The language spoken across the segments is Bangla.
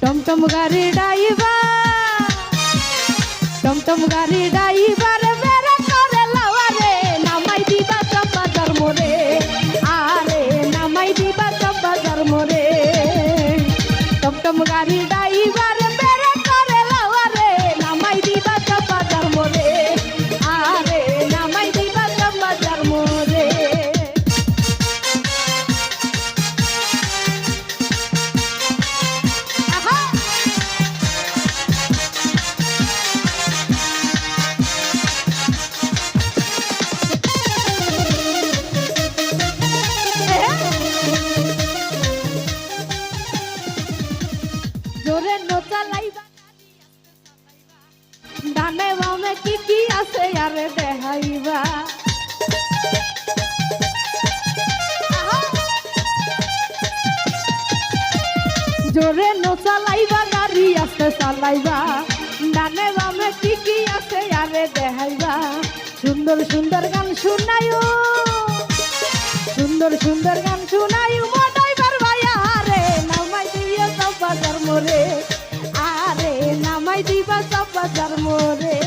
টমটম গাড়ি ড্রাইভার টমটম গাড়ি ড্রাইভার বেড়া করে লাওয়ারে নামাই দিবা চম্পাদার মোরে ডানে বামে কি কি আছে আরে দেখাইবা। জোরে নোচালাইবা গাড়ি আস্তে চালাইবা। ডানে বামে কি কি আছে আরে দেখাইবা। সুন্দর সুন্দর গান শুনায়ও সুন্দর সুন্দর গান শুনায়ও মোরে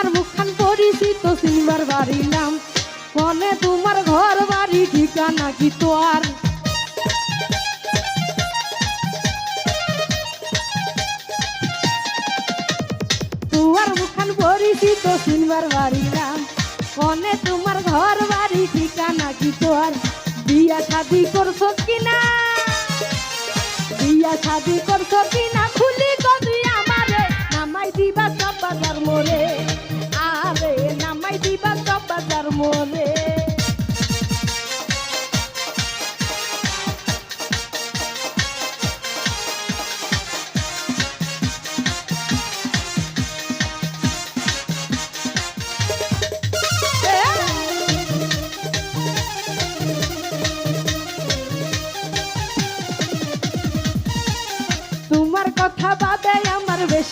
তোমার মুখখান পরিচিত সিনেমার বাড়ি নাম। মনে তোমার ঘর বাড়ি, ঠিকানা কি তোর? তোমার মুখখান পরিচিত সিনেমার বাড়ি নাম। মনে তোমার ঘর বাড়ি, ঠিকানা কি তোর? বিয়া শাদি করছ কিনা? বিয়া শাদি করছ কিনা?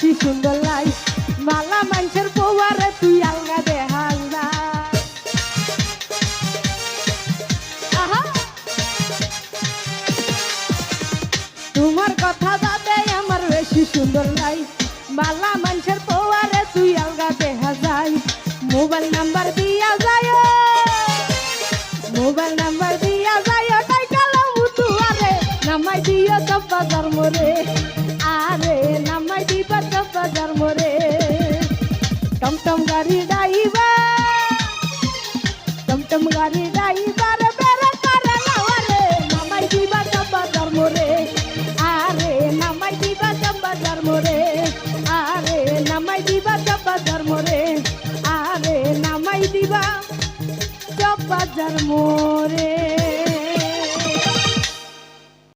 বেশি সুন্দর লাই মালা মানুষের বউয়ারে তুই আলগা দেখাল না! তোমার কথা বাদে আমার বেশি সুন্দর লাই মালা মানুষের বউয়ারে তুই আলগা দেখা যায় মোবাইল নাম্বার দিয়া যায় মোবাইল নাম্বার দিয়া যায় তাই কালাম তুয়ারে নামাই দিও সব বাজার মোরে টমটম গাড়ি ডাইবা টমটম গাড়ি ডাইবার বেড়া করে লাওয়ারে নামাই দিবা সব বাজার মোরে আরে নামাই দিবা সব বাজার মোরে আরে নামাই দিবা সব বাজার মোরে আরে নামাই দিবা সব বাজার মোরে